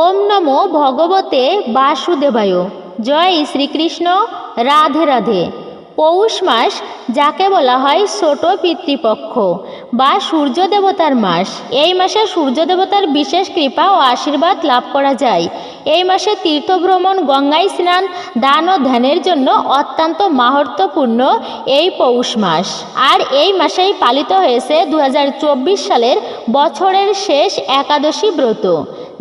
ওম নমো ভগবতে বাসুদেবায়। জয় শ্রীকৃষ্ণ, রাধে রাধে। পৌষ মাস যাকে বলা হয় ছোট পিতৃপক্ষ বা সূর্য দেবতার মাস। এই মাসে সূর্য দেবতার বিশেষ কৃপা ও আশীর্বাদ লাভ করা যায়। এই মাসে তীর্থভ্রমণ, গঙ্গায় স্নান, দান ও ধ্যানের জন্য অত্যন্ত মাহাত্ম্যপূর্ণ এই পৌষ মাস। আর এই মাসেই পালিত হয়েছে দু হাজার চব্বিশ সালের বছরের শেষ একাদশী ব্রত,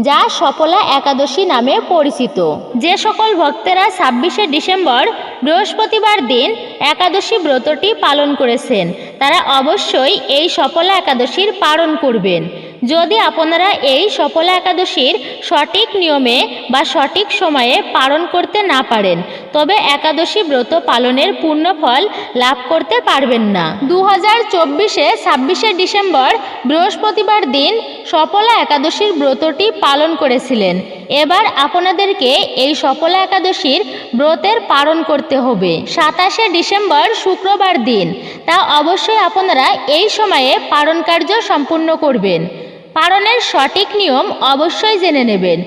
যা সফলা একাদশী নামে পরিচিত। যে সকল ভক্তেরা ছাব্বিশে ডিসেম্বর, বৃহস্পতিবার দিন একাদশী ব্রতটি পালন করেছেন, তারা অবশ্যই এই সফলা একাদশীর পালন করবেন। যদি আপনারা এই সফলা একাদশীর সঠিক নিয়মে বা সঠিক সময়ে পালন করতে না পারেন, তবে একাদশী ব্রত পালনের পূর্ণ ফল লাভ করতে পারবেন না। দু হাজার চব্বিশে ছাব্বিশে ডিসেম্বর বৃহস্পতিবার দিন সফলা একাদশীর ব্রতটি পালন করেছিলেন। এবার আপনাদেরকে এই সফলা একাদশীর ব্রতের পালন করতে হবে। সাতাশে ডিসেম্বর শুক্রবার দিন। তা অবশ্যই আপনারা এই সময়ে পালন কার্য সম্পূর্ণ করবেন। পালনের সঠিক নিয়ম অবশ্যই জেনে নেবেন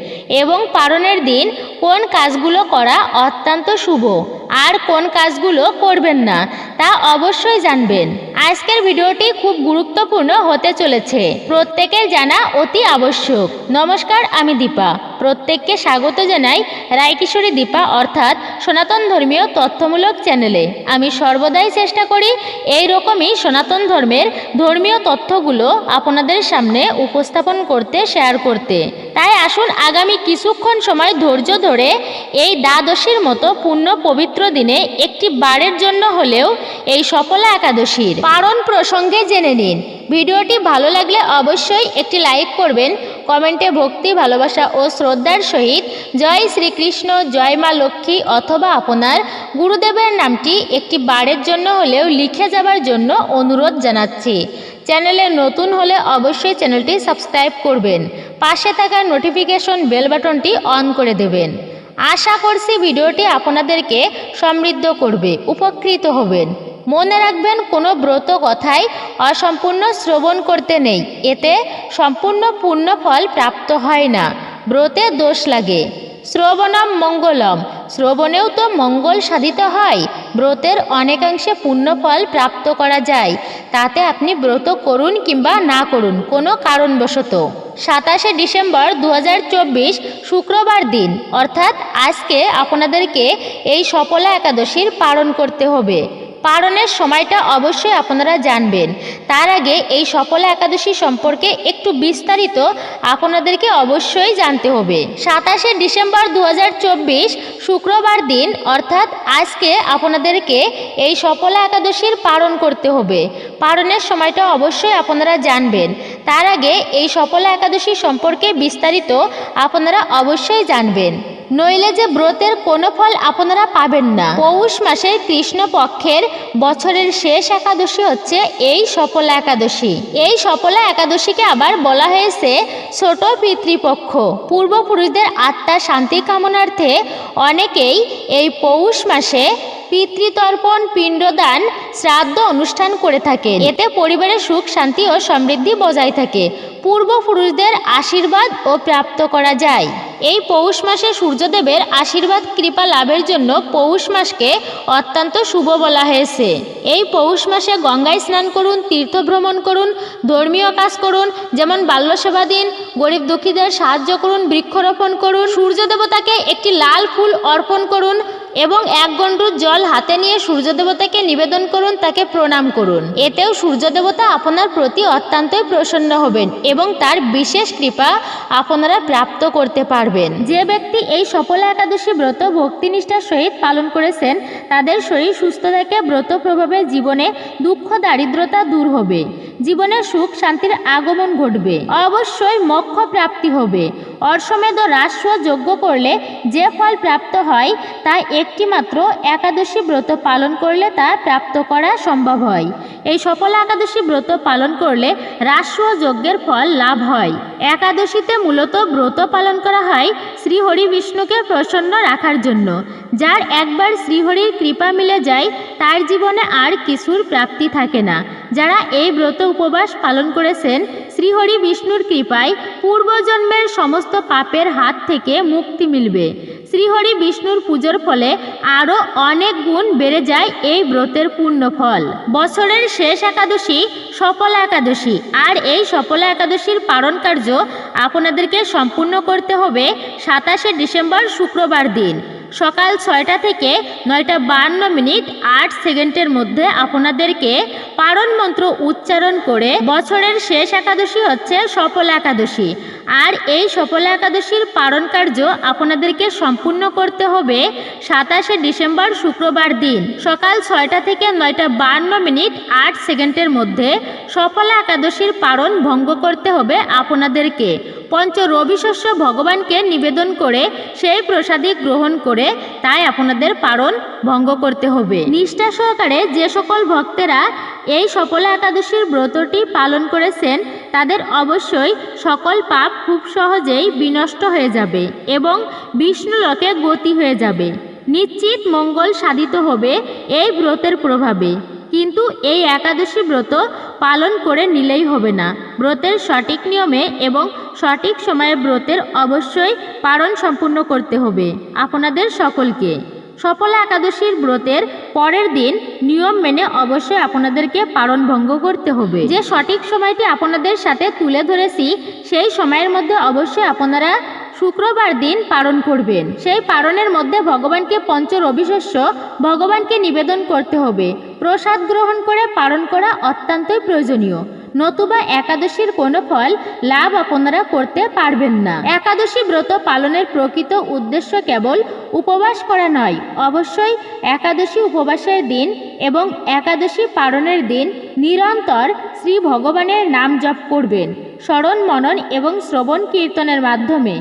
এবং পারণের দিন কোন কাজগুলো করা অত্যন্ত শুভ। আর কোন কাজগুলো করবেন না, তা অবশ্যই জানবেন। আজকের ভিডিওটি খুব গুরুত্বপূর্ণ হতে চলেছে। প্রত্যেকের জানা অতি আবশ্যক। নমস্কার, আমি দীপা। প্রত্যেককে স্বাগত জানাই রায়কিশোরী দীপা অর্থাৎ সনাতন ধর্মীয় তথ্যমূলক চ্যানেলে। আমি সর্বদাই চেষ্টা করি এই রকমই সনাতন ধর্মের ধর্মীয় তথ্যগুলো আপনাদের সামনে উপস্থাপন করতে শেয়ার করতে। তাই আসুন আগামী কিছুক্ষণ সময় ধৈর্য ধরে এই দ্বাদশীর মতো পূর্ণ পবিত্র দিনে একটি বারের জন্য হলেও এই সফলা একাদশীর পারণ প্রসঙ্গে জেনে নিন। ভিডিওটি ভালো লাগলে অবশ্যই একটি লাইক করবেন, কমেন্টে ভক্তি, ভালোবাসা ও শ্রদ্ধার সহিত জয় শ্রীকৃষ্ণ, জয় মা লক্ষ্মী অথবা আপনার গুরুদেবের নামটি একটি বারের জন্য হলেও লিখে যাবার জন্য অনুরোধ জানাচ্ছি। চ্যানেলে নতুন হলে অবশ্যই চ্যানেলটি সাবস্ক্রাইব করবেন। পাশে থাকা নোটিফিকেশন বেল বাটনটি অন করে দেবেন। আশা করছি ভিডিওটি আপনাদেরকে সমৃদ্ধ করবে, উপকৃত হবেন। মনে রাখবেন, কোনো ব্রত কথাই অসম্পূর্ণ শ্রবণ করতে নেই। এতে সম্পূর্ণ পূর্ণ ফল প্রাপ্ত হয় না। ব্রতে দোষ লাগে। শ্রবণম মঙ্গলম। শ্রবণেও তো মঙ্গল সাধিত হয়। ব্রতের অনেকাংশে পূর্ণ ফল প্রাপ্ত করা যায়। তাতে আপনি ব্রত করুন কিংবা না করুন, কোনো কারণবশত। সাতাশে ডিসেম্বর দু হাজার চব্বিশ, শুক্রবার দিন। অর্থাৎ আজকে আপনাদেরকে এই সফলা একাদশীর পালন করতে হবে। পালনের সময়টা অবশ্যই আপনারা জানবেন। তার আগে এই সফলা একাদশী সম্পর্কে একটু বিস্তারিত আপনাদেরকে অবশ্যই জানতে হবে। সাতাশে ডিসেম্বর দু হাজার চব্বিশ শুক্রবার দিন, অর্থাৎ আজকে আপনাদেরকে এই সফলা একাদশীর পালন করতে হবে। পালনের সময়টা অবশ্যই আপনারা জানবেন। তার আগে এই সফলা একাদশী সম্পর্কে বিস্তারিত আপনারা অবশ্যই জানবেন। নইলে যে ব্রতের কোনো ফল আপনারা পাবেন না। পৌষ মাসের কৃষ্ণপক্ষের বছরের শেষ একাদশী হচ্ছে এই সফলা একাদশী। এই সফলা একাদশীকে আবার বলা হয়েছে ছোট পিতৃপক্ষ। পূর্বপুরুষদের আত্মা শান্তি কামনার্থে অনেকেই এই পৌষ মাসে পিতৃতর্পণ, পিণ্ডদান, শ্রাদ্ধ অনুষ্ঠান করে থাকেন। এতে পরিবারের সুখ, শান্তি ও সমৃদ্ধি বজায় থাকে। পূর্বপুরুষদের আশীর্বাদ ও প্রাপ্ত করা যায়। এই পৌষ মাসে সূর্যদেবের আশীর্বাদ কৃপা লাভের জন্য পৌষ মাসকে অত্যন্ত শুভ বলা হয়েছে। এই পৌষ মাসে গঙ্গায় স্নান করুন, তীর্থ ভ্রমণ করুন, ধর্মীয় কাজ করুন, যেমন বাল্য সেবা দিন, গরিব দুঃখীদের সাহায্য করুন, বৃক্ষরোপণ করুন, সূর্য দেবতাকে একটি লাল ফুল অর্পণ করুন এবং এক গন্ডুর জল হাতে নিয়ে সূর্য দেবতাকে নিবেদন করুন, তাকে প্রণাম করুন। এতেও সূর্য দেবতা আপনার প্রতি অত্যন্তই প্রসন্ন হবেন এবং তার বিশেষ কৃপা আপনারা প্রাপ্ত করতে পারবেন। যে ব্যক্তি এই সফলা একাদশী ব্রত ভক্তিনিষ্ঠার সহিত পালন করেছেন, তাদের শরীর সুস্থ থাকে ব্রত প্রভাবে জীবনে দুঃখ, দারিদ্রতা দূর হবে। জীবনে সুখ, শান্তির আগমন ঘটবে। অবশ্যই মোক্ষ প্রাপ্তি হবে। অশ্বমেধ রাষ্ট্র যজ্ঞ করলে যে ফল প্রাপ্ত হয়, তা একটি মাত্র একাদশী ব্রত পালন করলে তা প্রাপ্ত করা সম্ভব হয়। এই সফল একাদশী ব্রত পালন করলে রাষ্ট্র যজ্ঞের ফল লাভ হয়। একাদশীতে মূলত ব্রত পালন করা হয় শ্রীহরি বিষ্ণুকে প্রসন্ন রাখার জন্য। যার একবার শ্রীহরির কৃপা মিলে যায়, তার জীবনে আর কিছুর প্রাপ্তি থাকে না। যারা এই ব্রত উপবাস পালন করেছেন শ্রীহরি বিষ্ণুর কৃপায় পূর্বজন্মের সমস্ত পাপের হাত থেকে মুক্তি মিলবে। শ্রীহরি বিষ্ণুর পুজোর ফলে আরও অনেক গুণ বেড়ে যায় এই ব্রতের পূর্ণ ফল বছরের শেষ একাদশী সফলা একাদশী। আর এই সফলা একাদশীর পালন কার্য আপনাদেরকে সম্পূর্ণ করতে হবে সাতাশে ডিসেম্বর শুক্রবার দিন। সকাল ছয়টা থেকে নয়টা বান্ন মিনিট আট সেকেন্ডের মধ্যে আপনাদেরকে পারণ মন্ত্র উচ্চারণ করে বছরের শেষ একাদশী হচ্ছে সফল একাদশী। আর এই সফল একাদশীর পালন কার্য আপনাদেরকে সম্পূর্ণ করতে হবে সাতাশে ডিসেম্বর শুক্রবার দিন, সকাল ছয়টা থেকে নয়টা বান্ন মিনিট আট সেকেন্ডের মধ্যে। সফলা একাদশীর পালন ভঙ্গ করতে হবে আপনাদেরকে। পঞ্চ রবিশস্য ভগবানকে নিবেদন করে, সেই প্রসাদী গ্রহণ করে, তাই আপনাদের পালন ভঙ্গ করতে হবে। নিষ্ঠা সহকারে যে সকল ভক্তেরা এই সফলা একাদশীর ব্রতটি পালন করেছেন তাদের অবশ্যই সকল পাপ খুব সহজেই বিনষ্ট হয়ে যাবে এবং বিষ্ণুলোকে গতি হয়ে যাবে। নিশ্চিত মঙ্গল সাধিত হবে এই ব্রতের প্রভাবে। কিন্তু এই একাদশী ব্রত পালন করে নিলেই হবে না। ব্রতের সঠিক নিয়মে এবং সঠিক সময়ে ব্রতের অবশ্যই পালন সম্পূর্ণ করতে হবে। আপনাদের সকলকে সফলা একাদশীর ব্রতের পরের দিন নিয়ম মেনে অবশ্যই আপনাদেরকে পালন ভঙ্গ করতে হবে। যে সঠিক সময়টি আপনাদের সাথে তুলে ধরেছি, সেই সময়ের মধ্যে অবশ্যই আপনারা শুক্রবার দিন পালন করবেন। সেই পালনের মধ্যে ভগবানকে পঞ্চ রবিশস্য ভগবানকে নিবেদন করতে হবে। প্রসাদ গ্রহণ করে পালন করা অত্যন্তই প্রয়োজনীয়। নতুবা একাদশীর কোনো ফল লাভ আপনারা করতে পারবেন না। একাদশী ব্রত পালনের প্রকৃত উদ্দেশ্য কেবল উপবাস করা নয়। অবশ্যই একাদশী উপবাসের দিন এবং একাদশী পালনের দিন নিরন্তর শ্রী ভগবানের নাম জপ করবেন। স্মরণ মনন এবং শ্রবণ কীর্তনের মাধ্যমে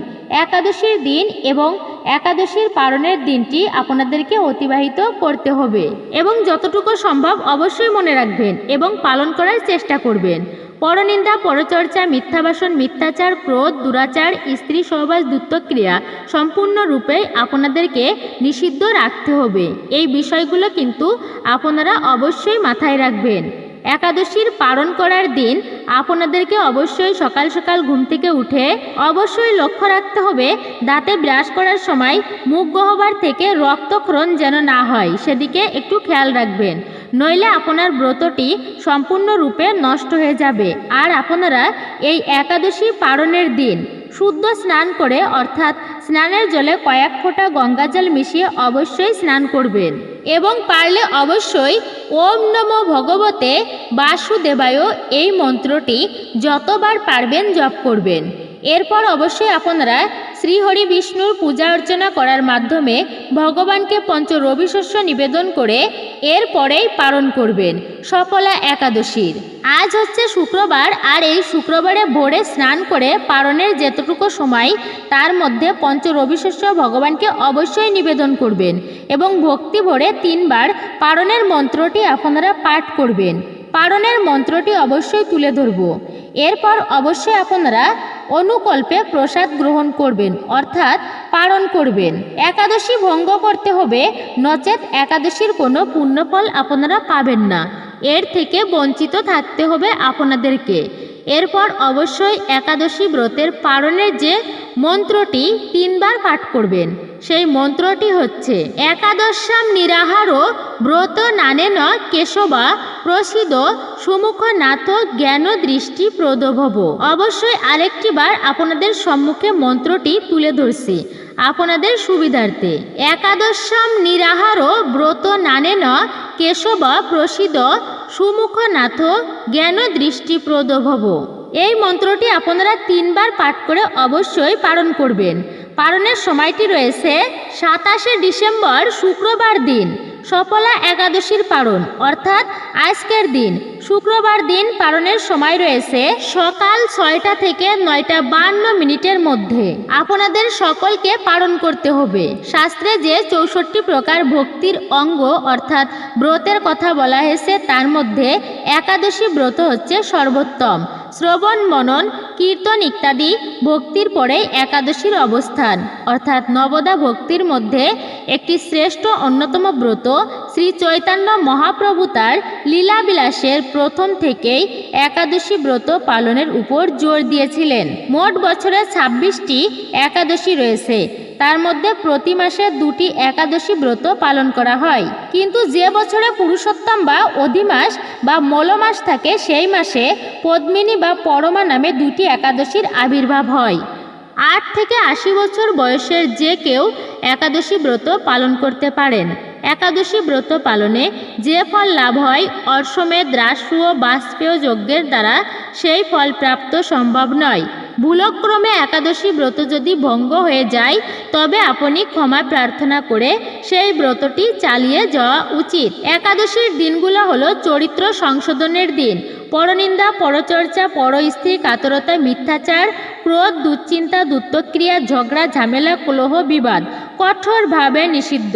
একাদশীর দিন এবং একাদশীর পালনের দিনটি আপনাদেরকে অতিবাহিত করতে হবে এবং যতটুকু সম্ভব অবশ্যই মনে রাখবেন এবং পালন করার চেষ্টা করবেন। পরনিন্দা, পরচর্চা, মিথ্যাবাসন, মিথ্যাচার, ক্রোধ, দুরাচার, স্ত্রী সহবাস, দুত্তক্রিয়া সম্পূর্ণরূপে আপনাদেরকে নিষিদ্ধ রাখতে হবে। এই বিষয়গুলো কিন্তু আপনারা অবশ্যই মাথায় রাখবেন। একাদশীর পালন করার দিন আপনাদেরকে অবশ্যই সকাল সকাল ঘুম থেকে উঠে অবশ্যই লক্ষ্য রাখতে হবে দাঁতে ব্রাশ করার সময় মুখ গহ্বর থেকে রক্তক্ষরণ যেন না হয়, সেদিকে একটু খেয়াল রাখবেন। নইলে আপনার ব্রতটি সম্পূর্ণরূপে নষ্ট হয়ে যাবে। আর আপনারা এই একাদশী পালনের দিন শুদ্ধ স্নান করে, অর্থাৎ স্নানের জলে কয়েক ফোঁটা গঙ্গাজল মিশিয়ে অবশ্যই স্নান করবেন। এবং পারলে অবশ্যই ওম নম ভগবতে বাসুদেবায় এই মন্ত্রটি যতবার পারবেন জপ করবেন। এরপর অবশ্যই আপনারা শ্রীহরি বিষ্ণুর পূজা অর্চনা করার মাধ্যমে ভগবানকে পঞ্চ রবিশস্য নিবেদন করে এরপরেই পালন করবেন সফলা একাদশীর। আজ হচ্ছে শুক্রবার আর এই শুক্রবারে ভোরে স্নান করে পালনের যেতটুকু সময়, তার মধ্যে পঞ্চ রবিশস্য ভগবানকে অবশ্যই নিবেদন করবেন এবং ভক্তি ভরে তিনবার পালনের মন্ত্রটি আপনারা পাঠ করবেন। পালনের মন্ত্রটি অবশ্যই তুলে ধরব। এরপর অবশ্যই আপনারা অনুকল্পে প্রসাদ গ্রহণ করবেন, অর্থাৎ পালন করবেন। একাদশী ভঙ্গ করতে হবে, নচেত একাদশীর কোনো পুণ্যফল আপনারা পাবেন না। এর থেকে বঞ্চিত থাকতে হবে আপনাদেরকে। এরপর অবশ্যই একাদশী ব্রতের পালনের যে মন্ত্রটি তিনবার পাঠ করবেন। সেই মন্ত্রটি হচ্ছে একাদশাম নিরাহারো ব্রত নানেন কেশবা প্রসিদ সুমুখ নাথ জ্ঞান দৃষ্টি প্রদভব। অবশ্যই আরেকটি বার আপনাদের সম্মুখে মন্ত্রটি তুলে ধরছি, আপনাদের সুবিধার্থে। একাদশাম নিরাহারো ব্রত নানেন কেশব প্রসিদ সুমুখ নাথ জ্ঞান দৃষ্টি প্রদভব এই মন্ত্রটি আপনারা তিনবার পাঠ করে অবশ্যই পালন করবেন। পালনের সময়টি রয়েছে সাতাশে ডিসেম্বর শুক্রবার দিন, সফলা একাদশীর পালন, অর্থাৎ আজকের দিন। শুক্রবার দিন পালনের সময় রয়েছে সকাল ছয়টা থেকে নয়টা বান্ন মিনিটের মধ্যে। আপনাদের সকলকে পালন করতে হবে। শাস্ত্রে যে চৌষট্টি প্রকার ভক্তির অঙ্গ অর্থাৎ ব্রতের কথা বলা হয়েছে, তার মধ্যে একাদশী ব্রত হচ্ছে সর্বোত্তম। শ্রবণ, মনন, কীর্তন ইত্যাদি ভক্তির পরে একাদশীর অবস্থান। অর্থাৎ নবদা ভক্তির মধ্যে একটি শ্রেষ্ঠ অন্যতম ব্রত শ্রী চৈতন্য মহাপ্রভু তার লীলাবিলাসের প্রথম থেকেই একাদশী ব্রত পালনের উপর জোর দিয়েছিলেন। মোট বছরে ছাব্বিশটি একাদশী রয়েছে। তার মধ্যে প্রতি মাসে দুটি একাদশী ব্রত পালন করা হয়। কিন্তু যে বছরে পুরুষোত্তম বা অধিমাস বা মলমাস থাকে, সেই মাসে পদ্মিনী বা পরমা নামে দুটি একাদশীর আবির্ভাব হয়। আট থেকে আশি বছর বয়সের যে কেউ একাদশী ব্রত পালন করতে পারেন। একাদশী ব্রত পালনে যে ফল লাভ হয় রাসু ও বাষ্পেয় যজ্ঞের দ্বারা সেই ফল প্রাপ্ত সম্ভব নয়। ভুলক্রমে একাদশী ব্রত যদি ভঙ্গ হয়ে যায়, তবে আপনি ক্ষমা প্রার্থনা করে সেই ব্রতটি চালিয়ে যাওয়া উচিত। একাদশীর দিনগুলো হলো চরিত্র সংশোধনের দিন। পরনিন্দা, পরচর্চা পরস্ত্রী কাতরতা, মিথ্যাচার, ক্রোধ, দুশ্চিন্তা, দুত্তক্রিয়া, ঝগড়া, ঝামেলা, কলহ, বিবাদ কঠোরভাবে নিষিদ্ধ।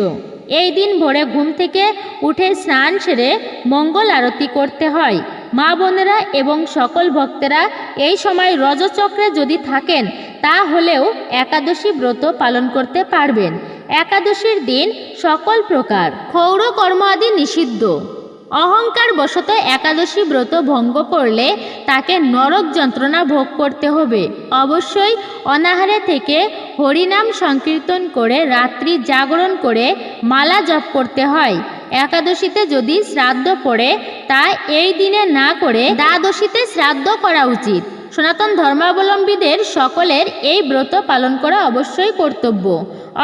এই দিন ভোরে ঘুম থেকে উঠে স্নান সেরে মঙ্গল আরতি করতে হয়। মা বোনেরা এবং সকল ভক্তেরা এই সময় রজচক্রে যদি থাকেন তা হলেও একাদশী ব্রত পালন করতে পারবেন। একাদশীর দিন সকল প্রকার ক্ষৌর কর্ম আদি নিষিদ্ধ। অহংকার বশত একাদশী ব্রত ভঙ্গ করলে তাকে নরক যন্ত্রণা ভোগ করতে হবে। অবশ্যই অনাহারে থেকে হরিনাম সংকীর্তন করে রাত্রি জাগরণ করে মালা জপ করতে হয়। একাদশীতে যদি শ্রাদ্ধ পড়ে, তা এই দিনে না করে দ্বাদশীতে শ্রাদ্ধ করা উচিত। সনাতন ধর্মাবলম্বীদের সকলের এই ব্রত পালন করা অবশ্যই কর্তব্য।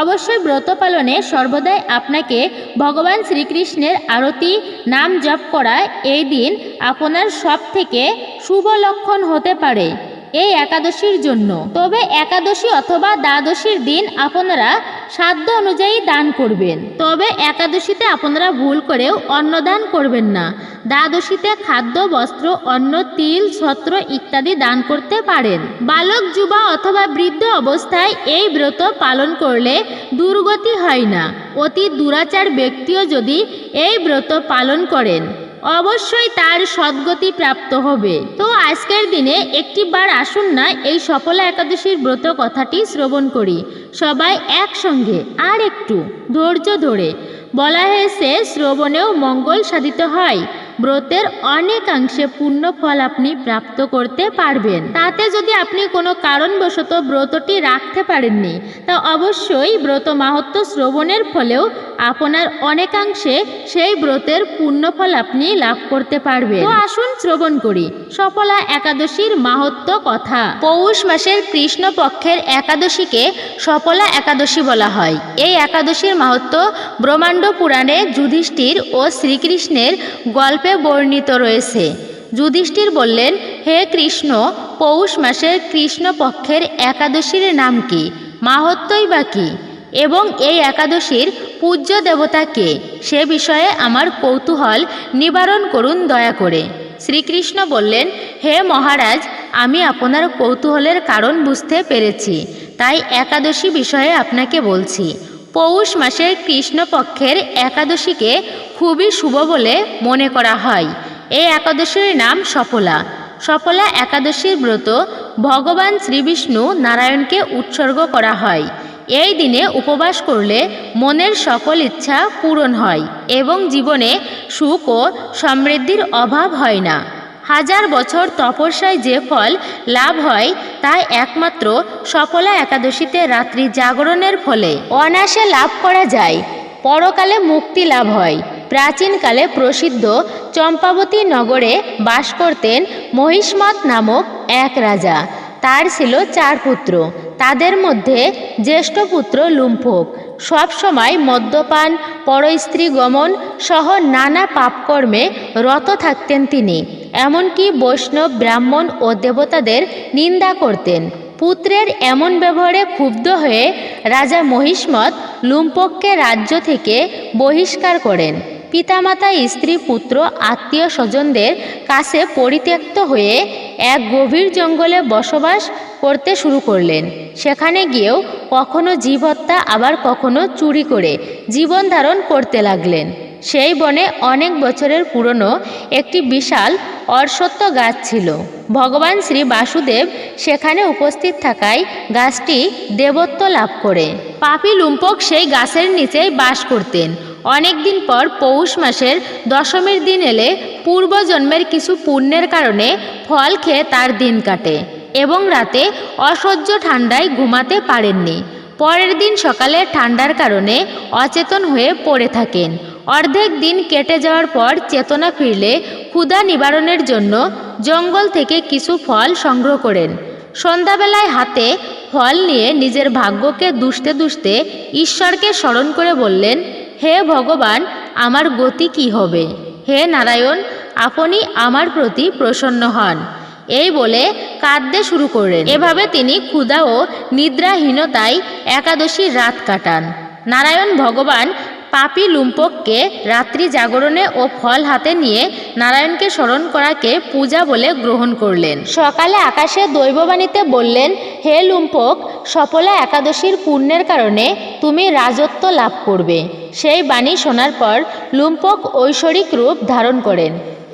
অবশ্যই ব্রত পালনে সর্বদাই আপনাকে ভগবান শ্রীকৃষ্ণের আরতি, নাম জপ করা এই দিন আপনার সব থেকে শুভ লক্ষণ হতে পারে। এই একাদশীর জন্য। তবে একাদশী অথবা দ্বাদশীর দিন আপনারা সাধ্য অনুযায়ী দান করবেন। তবে একাদশীতে আপনারা ভুল করেও অন্নদান করবেন না। দ্বাদশীতে খাদ্য, বস্ত্র, অন্ন, তিল, ছত্র ইত্যাদি দান করতে পারেন। বালক, যুবা অথবা বৃদ্ধ অবস্থায় এই ব্রত পালন করলে দুর্গতি হয় না। অতি দুরাচার ব্যক্তিও যদি এই ব্রত পালন করেন, অবশ্যই তার সদ্গতি প্রাপ্ত হবে। তো আজকের দিনে একটি বার আসুন না এই সফলা একাদশীর ব্রত কথাটি শ্রবণ করি। সবাই একসঙ্গে আর একটু ধৈর্য ধরে। বলা হয়েছে, শ্রবণেও মঙ্গল সাধিত হয়। ব্রতের অনেকাংশে পূর্ণ ফল আপনি প্রাপ্ত করতে পারবেন। তাতে যদি আপনি কোনো কারণবশত ব্রতটি রাখতে পারেননি, তা অবশ্যই ব্রত মাহাত্ম শ্রবণের ফলেও আপনার অনেকাংশে সেই ব্রতের পূর্ণফল আপনি লাভ করতে পারবেন। তো আসুন শ্রবণ করি। সফলা একাদশীর মাহাত্ম কথা। পৌষ মাসের কৃষ্ণ পক্ষের একাদশীকে সফলা একাদশী বলা হয়। এই একাদশীর মাহাত্ম ব্রহ্মাণ্ড পুরাণে যুধিষ্ঠির ও শ্রীকৃষ্ণের গল্পে বর্ণিত রয়েছে। যুধিষ্ঠির বললেন, হে কৃষ্ণ, পৌষ মাসের কৃষ্ণ পক্ষের একাদশীর নাম কি? মাহাত্মই বা কী? এবং এই একাদশীর পূজ্য দেবতা কে? সে বিষয়ে আমার কৌতূহল নিবারণ করুন দয়া করে। শ্রীকৃষ্ণ বললেন, হে মহারাজ, আমি আপনার কৌতূহলের কারণ বুঝতে পেরেছি। তাই একাদশী বিষয়ে আপনাকে বলছি। পৌষ মাসের কৃষ্ণপক্ষের একাদশীকে খুবই শুভ বলে মনে করা হয়। এই একাদশীর নাম সফলা। সফলা একাদশীর ব্রত ভগবান শ্রীবিষ্ণু নারায়ণকে উৎসর্গ করা হয়। এই দিনে উপবাস করলে মনের সকল ইচ্ছা পূরণ হয় এবং জীবনে সুখ ও সমৃদ্ধির অভাব হয় না। হাজার বছর তপস্যায় যে ফল লাভ হয় তা একমাত্র সফলা একাদশীতে রাত্রি জাগরণের ফলে অনায়াসে লাভ করা যায়। পরকালে মুক্তি লাভ হয়। প্রাচীনকালে প্রসিদ্ধ চম্পাবতী নগরে বাস করতেন মহিষ্মত নামক এক রাজা। তার ছিল চার পুত্র। তাদের মধ্যে জ্যেষ্ঠ পুত্র লুম্ফক। সবসময় মদ্যপান, পরস্ত্রী গমন সহ নানা পাপকর্মে রত থাকতেন তিনি। এমনকি বৈষ্ণব, ব্রাহ্মণ ও দেবতাদের নিন্দা করতেন। পুত্রের এমন ব্যবহারে ক্ষুব্ধ হয়ে রাজা মহিষ্মত লুম্পককে রাজ্য থেকে বহিষ্কার করেন। পিতামাতা স্ত্রী, পুত্র, আত্মীয় স্বজনদের কাছে পরিত্যক্ত হয়ে এক গভীর জঙ্গলে বসবাস করতে শুরু করলেন। সেখানে গিয়েও কখনো জীব হত্যা আবার কখনো চুরি করে জীবন ধারণ করতে লাগলেন। সেই বনে অনেক বছরের পুরনো একটি বিশাল অশ্বত্থ গাছ ছিল। ভগবান শ্রী বাসুদেব সেখানে উপস্থিত থাকায় গাছটি দেবত্ব লাভ করে। পাপি লুম্পক সেই গাছের নিচেই বাস করতেন। অনেকদিন পর পৌষ মাসের দশমীর দিন এলে পূর্বজন্মের কিছু পুণ্যের কারণে ফল খেয়ে তার দিন কাটে এবং রাতে অসহ্য ঠান্ডায় ঘুমাতে পারেননি। পরের দিন সকালে ঠান্ডার কারণে অচেতন হয়ে পড়ে থাকেন। অর্ধেক দিন কেটে যাওয়ার পর চেতনা ফিরলে ক্ষুধা নিবারণের জন্য জঙ্গল থেকে কিছু ফল সংগ্রহ করেন। সন্ধ্যাবেলায় হাতে ফল নিয়ে নিজের ভাগ্যকে দুষতে দুষতে ঈশ্বরকে স্মরণ করে বললেন হে ভগবান, আমার গতি কি হবে? হে নারায়ণ, আপনি আমার প্রতি প্রসন্ন হন। এই বলে কাঁদতে শুরু করলেন। এভাবে তিনি ক্ষুধা ও নিদ্রাহীনতায় একাদশী রাত কাটান। নারায়ণ ভগবান পাপি লুম্পককে রাত্রি জাগরণে ও ফল হাতে নিয়ে নারায়ণকে স্মরণ করাকে পূজা বলে গ্রহণ করলেন। সকালে আকাশে দৈববাণীতে বললেন, হে লুম্পক, সফলা একাদশীর পুণ্যের কারণে তুমি রাজত্ব লাভ করবে। সেই বাণী শোনার পর লুম্পক ঐশ্বরিক রূপ ধারণ করেন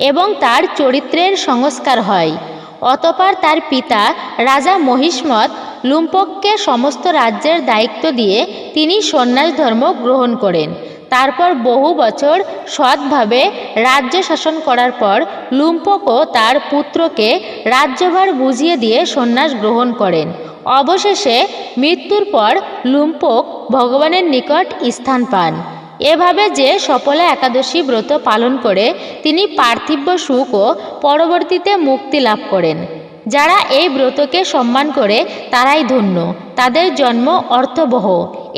এবং তার চরিত্রের সংস্কার হয়। অতপর তার পিতা রাজা মহিষ্মত লুম্পককে সমস্ত রাজ্যের দায়িত্ব দিয়ে তিনি সন্ন্যাস ধর্ম গ্রহণ করেন। তারপর বহু বছর সৎভাবে রাজ্য শাসন করার পর লুম্পকও তার পুত্রকে রাজ্যভার বুঝিয়ে দিয়ে সন্ন্যাস গ্রহণ করেন। অবশেষে মৃত্যুর পর লুম্পক ভগবানের নিকট স্থান পান। এভাবে যে সফলা একাদশী ব্রত পালন করে তিনি পার্থিব সুখ ও পরবর্তীতে মুক্তি লাভ করেন। যারা এই ব্রতকে সম্মান করে তারাই ধন্য। তাদের জন্ম অর্থবহ।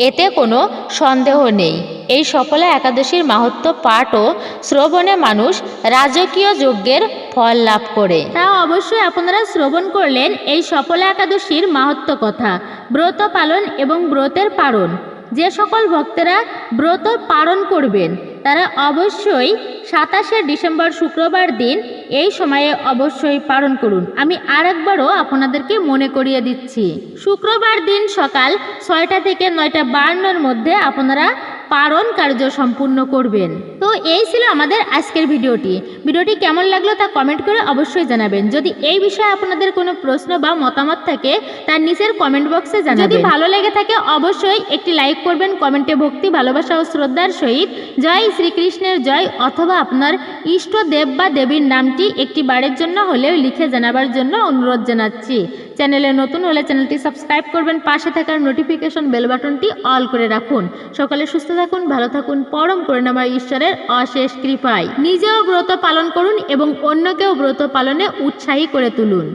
এতে কোনো সন্দেহ নেই। এই সফলা একাদশীর মাহাত্ম পাঠ ও শ্রবণে মানুষ রাজকীয় যজ্ঞের ফল লাভ করে। তা অবশ্যই আপনারা শ্রবণ করলেন এই সফলা একাদশীর মাহাত্ম কথা। ব্রত পালন এবং ব্রতের পালন যে সকল ভক্তেরা ব্রত পালন করবেন তারা অবশ্যই সাতাশে ডিসেম্বর শুক্রবার দিন এই সময়ে অবশ্যই পালন করুন। আমি আর একবারও আপনাদেরকে মনে করিয়ে দিচ্ছি। শুক্রবার দিন সকাল ছয়টা থেকে নয়টা বান্নর মধ্যে আপনারা পালন কার্য সম্পূর্ণ করবেন। তো এই ছিল আমাদের আজকের ভিডিওটি। ভিডিওটি কেমন লাগল তা কমেন্ট করে অবশ্যই জানাবেন। যদি এই বিষয়ে আপনাদের কোনো প্রশ্ন বা মতামত থাকে তার নিচের কমেন্ট বক্সে জানাবেন। যদি ভালো লেগে থাকে, অবশ্যই একটি লাইক করবেন কমেন্টে ভক্তি, ভালোবাসা ও শ্রদ্ধার সহিত। জয় শ্রীকৃষ্ণের জয় অথবা আপনার ইষ্ট দেব বা দেবীর নামটি একটি বারের জন্য হলেও লিখে জানাবার জন্য অনুরোধ জানাচ্ছি। চ্যানেলে নতুন হলে চ্যানেলটি সাবস্ক্রাইব করবেন, পাশে থাকার নোটিফিকেশন বেল বাটনটি অল করে রাখুন। সকালে সুস্থ থাকুন, ভালো থাকুন, পরম করে করুণাময় ঈশ্বরের অশেষ কৃপায়। নিজেও ব্রত পালন করুন এবং অন্যকেও ব্রত পালনে উৎসাহী করে তুলুন।